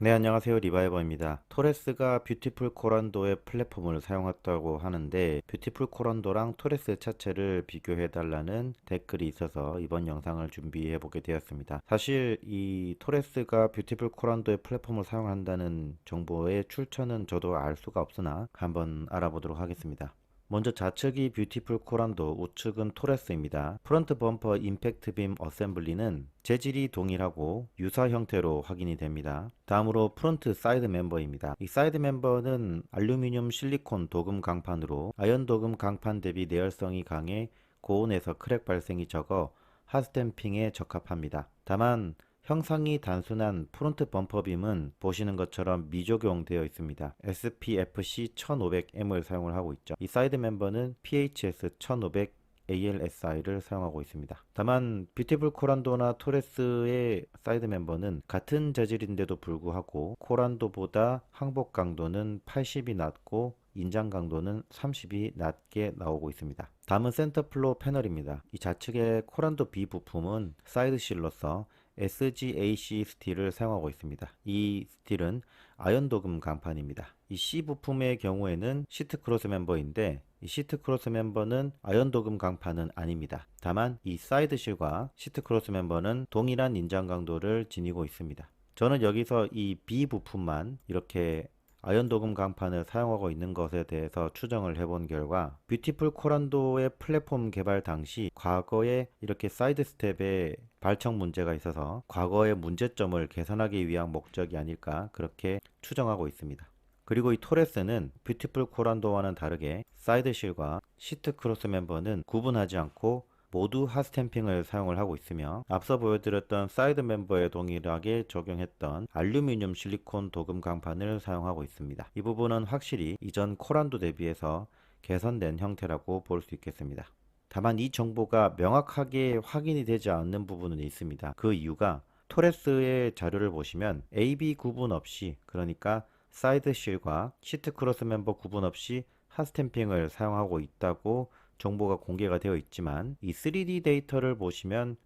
네, 안녕하세요. 리바이버입니다. 토레스가 뷰티풀 코란도의 플랫폼을 사용했다고 하는데 뷰티풀 코란도랑 토레스 자체를 비교해 달라는 댓글이 있어서 이번 영상을 준비해 보게 되었습니다. 사실 이 토레스가 뷰티풀 코란도의 플랫폼을 사용한다는 정보의 출처는 저도 알 수가 없으나 한번 알아보도록 하겠습니다. 먼저 좌측이 뷰티풀 코란도, 우측은 토레스입니다. 프런트 범퍼 임팩트 빔 어셈블리는 재질이 동일하고 유사 형태로 확인이 됩니다. 다음으로 프론트 사이드 멤버입니다. 이 사이드 멤버는 알루미늄 실리콘 도금 강판으로 아연 도금 강판 대비 내열성이 강해 고온에서 크랙 발생이 적어 핫스탬핑에 적합합니다. 다만 형상이 단순한 프론트 범퍼빔은 보시는 것처럼 미적용되어 있습니다. SPFC 1500M을 사용을 하고 있죠. 이 사이드 멤버는 PHS 1500 ALSI를 사용하고 있습니다. 다만 뷰티풀 코란도나 토레스의 사이드 멤버는 같은 재질인데도 불구하고 코란도보다 항복 강도는 80이 낮고 인장 강도는 30이 낮게 나오고 있습니다. 다음은 센터 플로어 패널입니다. 이 좌측의 코란도 B 부품은 사이드 실로서 SGAC 스틸을 사용하고 있습니다. 이 스틸은 아연 도금 강판입니다. 이 C 부품의 경우에는 시트 크로스 멤버인데 이 시트 크로스 멤버는 아연 도금 강판은 아닙니다. 다만 이 사이드 실과 시트 크로스 멤버는 동일한 인장 강도를 지니고 있습니다. 저는 여기서 이 B 부품만 이렇게 아연 도금 강판을 사용하고 있는 것에 대해서 추정을 해본 결과 뷰티풀 코란도의 플랫폼 개발 당시 과거에 이렇게 사이드 스텝에 발청 문제가 있어서 과거의 문제점을 개선하기 위한 목적이 아닐까 그렇게 추정하고 있습니다. 그리고 이 토레스는 뷰티풀 코란도와는 다르게 사이드 실과 시트 크로스 멤버는 구분하지 않고 모두 핫스탬핑을 사용을 하고 있으며 앞서 보여드렸던 사이드 멤버에 동일하게 적용했던 알루미늄 실리콘 도금 강판을 사용하고 있습니다. 이 부분은 확실히 이전 코란도 대비해서 개선된 형태라고 볼 수 있겠습니다. 다만 이 정보가 명확하게 확인이 되지 않는 부분은 있습니다. 그 이유가 토레스의 자료를 보시면 AB 구분 없이 그러니까 사이드 실과 시트 크로스 멤버 구분 없이 핫스탬핑을 사용하고 있다고 정보가 공개가 되어 있지만 이 3D 데이터를 보시면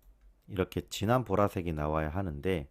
이렇게 진한 보라색이 나와야 하는데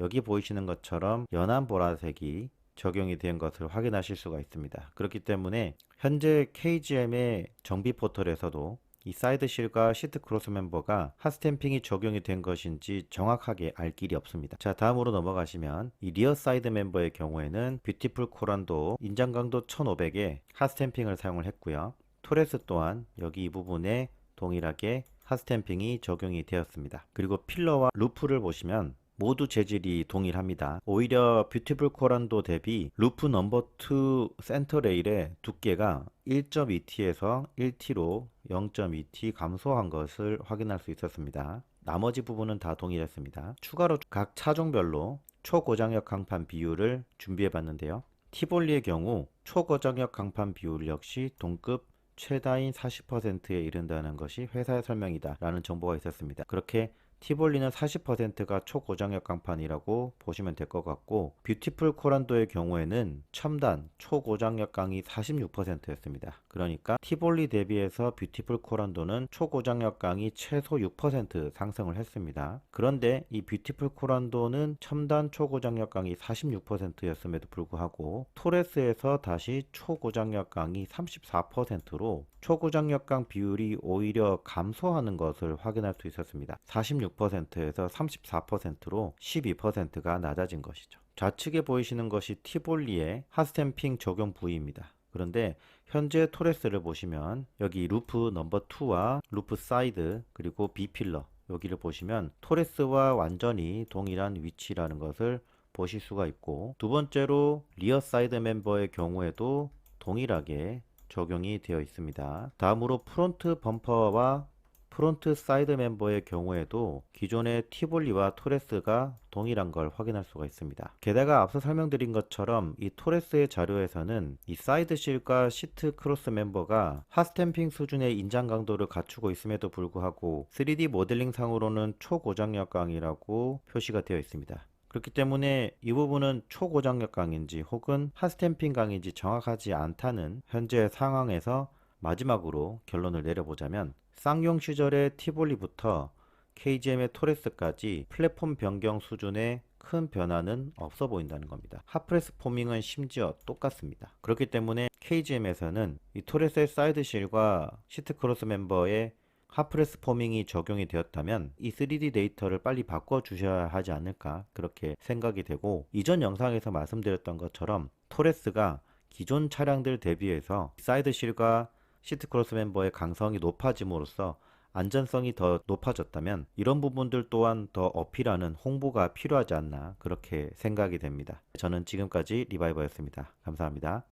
여기 보이시는 것처럼 연한 보라색이 적용이 된 것을 확인하실 수가 있습니다. 그렇기 때문에 현재 KGM의 정비 포털에서도 이 사이드 실과 시트 크로스 멤버가 핫스탬핑이 적용이 된 것인지 정확하게 알 길이 없습니다. 자 다음으로 넘어가시면 이 리어 사이드 멤버의 경우에는 뷰티풀 코란도 인장 강도 1500에 핫스탬핑을 사용을 했고요. 토레스 또한 여기 이 부분에 동일하게 핫스탬핑이 적용이 되었습니다. 그리고 필러와 루프를 보시면 모두 재질이 동일합니다. 오히려 뷰티풀 코란도 대비 루프 넘버 2 센터 레일의 두께가 1.2T에서 1T로 0.2T 감소한 것을 확인할 수 있었습니다. 나머지 부분은 다 동일했습니다. 추가로 각 차종별로 초고장력 강판 비율을 준비해 봤는데요. 티볼리의 경우 초고장력 강판 비율 역시 동급 최다인 40%에 이른다는 것이 회사의 설명이다 라는 정보가 있었습니다. 그렇게 티볼리는 40%가 초고장력 강판이라고 보시면 될 것 같고 뷰티풀 코란도의 경우에는 첨단 초고장력 강이 46%였습니다. 그러니까 티볼리 대비해서 뷰티풀 코란도는 초고장력 강이 최소 6% 상승을 했습니다. 그런데 이 뷰티풀 코란도는 첨단 초고장력 강이 46%였음에도 불구하고 토레스에서 다시 초고장력 강이 34%로 초고장력 강 비율이 오히려 감소하는 것을 확인할 수 있었습니다. 46% 에서 34%로 12%가 낮아진 것이죠. 좌측에 보이시는 것이 티볼리의 핫스탬핑 적용 부위입니다. 그런데 현재 토레스를 보시면 여기 루프 넘버 2와 루프 사이드 그리고 B필러 여기를 보시면 토레스와 완전히 동일한 위치라는 것을 보실 수가 있고 두 번째로 리어 사이드 멤버의 경우에도 동일하게 적용이 되어 있습니다. 다음으로 프론트 범퍼와 프론트 사이드 멤버의 경우에도 기존의 티볼리와 토레스가 동일한 걸 확인할 수가 있습니다. 게다가 앞서 설명드린 것처럼 이 토레스의 자료에서는 이 사이드 실과 시트 크로스 멤버가 핫스탬핑 수준의 인장 강도를 갖추고 있음에도 불구하고 3D 모델링 상으로는 초고장력 강이라고 표시가 되어 있습니다. 그렇기 때문에 이 부분은 초고장력 강인지 혹은 핫스탬핑 강인지 정확하지 않다는 현재 상황에서 마지막으로 결론을 내려보자면 쌍용 시절의 티볼리부터 KGM의 토레스까지 플랫폼 변경 수준의 큰 변화는 없어 보인다는 겁니다. 핫프레스 포밍은 심지어 똑같습니다. 그렇기 때문에 KGM에서는 이 토레스의 사이드실과 시트 크로스 멤버의 핫프레스 포밍이 적용이 되었다면 이 3D 데이터를 빨리 바꿔 주셔야 하지 않을까 그렇게 생각이 되고 이전 영상에서 말씀드렸던 것처럼 토레스가 기존 차량들 대비해서 사이드실과 시트 크로스 멤버의 강성이 높아짐으로써 안전성이 더 높아졌다면 이런 부분들 또한 더 어필하는 홍보가 필요하지 않나 그렇게 생각이 됩니다. 저는 지금까지 리바이버였습니다. 감사합니다.